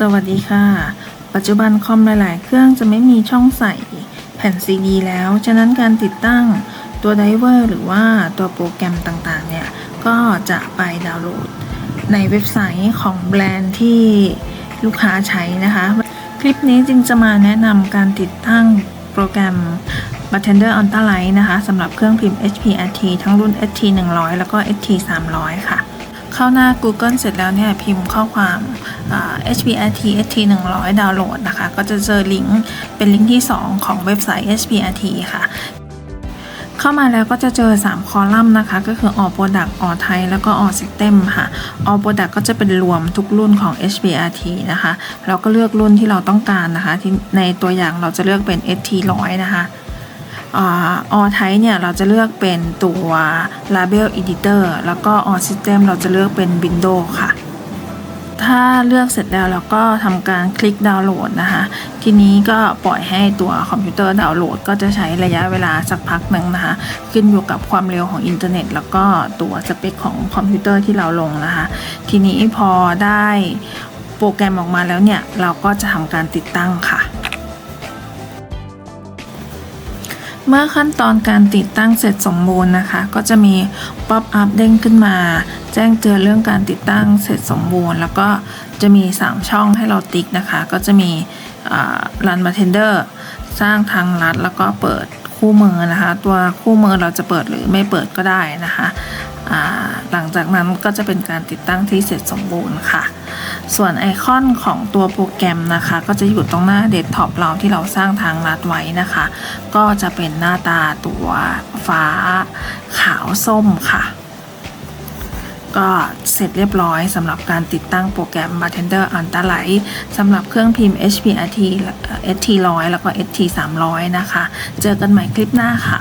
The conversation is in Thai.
สวัสดีค่ะ ปัจจุบันคอมหลาย ๆ เครื่องจะไม่มีช่องใส่แผ่นซีดีแล้ว ฉะนั้นการติดตั้งตัวไดเวอร์หรือว่าตัวโปรแกรมต่าง ๆ เนี่ย ก็จะไปดาวน์โหลด ในเว็บไซต์ของแบรนด์ที่ลูกค้าใช้นะคะ คลิปนี้จึงจะมาแนะนำการติดตั้งโปรแกรม Bartender Ultra light นะคะสำหรับเครื่องพิมพ์ HP RT ทั้งรุ่น ST 100 แล้วก็ ST 300 ค่ะ เข้าหน้า Google เสร็จแล้วเนี่ยพิมพ์ข้อความ HPRT ST 100 ดาวน์โหลดนะคะ ก็จะเจอลิงก์เป็นลิงก์ที่ 2 ของเว็บไซต์ HPRT ค่ะ เข้ามาแล้วก็จะเจอ 3 คอลัมน์นะคะ ก็คือ All Product All Type แล้วก็ All System ค่ะ All Product ก็จะเป็นรวมทุกรุ่นของ HPRT นะคะ เราก็เลือกรุ่นที่เราต้องการนะคะ ที่ในตัวอย่างเราจะเลือกเป็น ST 100 นะคะออไทเนี่ยเราจะเลือกเป็นตัว Label Editor แล้วก็ All System เราจะเลือกเป็น Windows ค่ะ ถ้าเลือกเสร็จแล้วเราก็ทำการคลิกดาวน์โหลดนะคะ ทีนี้ก็ปล่อยให้ตัวคอมพิวเตอร์ดาวน์โหลด ก็จะใช้ระยะเวลาสักพักหนึ่งนะคะ ขึ้นอยู่กับความเร็วของอินเทอร์เน็ต แล้วก็ตัวสเปคของคอมพิวเตอร์ที่เราลงนะคะ ทีนี้พอได้โปรแกรมออกมาแล้วเนี่ย เราก็จะทำการติดตั้งค่ะ เมื่อขั้นตอนการติดตั้งเสร็จสมบูรณ์นะคะ ก็จะมีป๊อปอัพเด้งขึ้นมา แจ้งเตือนเรื่องการติดตั้งเสร็จสมบูรณ์ แล้วก็จะมี 3 ช่องให้เราติ๊กนะคะ ก็จะมีรันมาเทนเดอร์สร้างทางลัดแล้วก็เปิดคู่มือนะคะ ตัวคู่มือเราจะเปิดหรือไม่เปิดก็ได้นะคะหลังจากนั้นก็จะเป็นการติดตั้งที่เสร็จสมบูรณ์ค่ะ ส่วนไอคอนของตัวโปรแกรมนะคะ ก็จะอยู่ตรงหน้าเดสก์ท็อปเราที่เราสร้างทางลัดไว้นะคะ ก็จะเป็นหน้าตาตัวฟ้าขาวส้มค่ะ ก็เสร็จเรียบร้อยสำหรับการติดตั้งโปรแกรม Bartender Ultra light สำหรับเครื่องพิมพ์ HP RT ST 100 แล้วก็ ST 300 นะคะ เจอกันใหม่คลิปหน้าค่ะ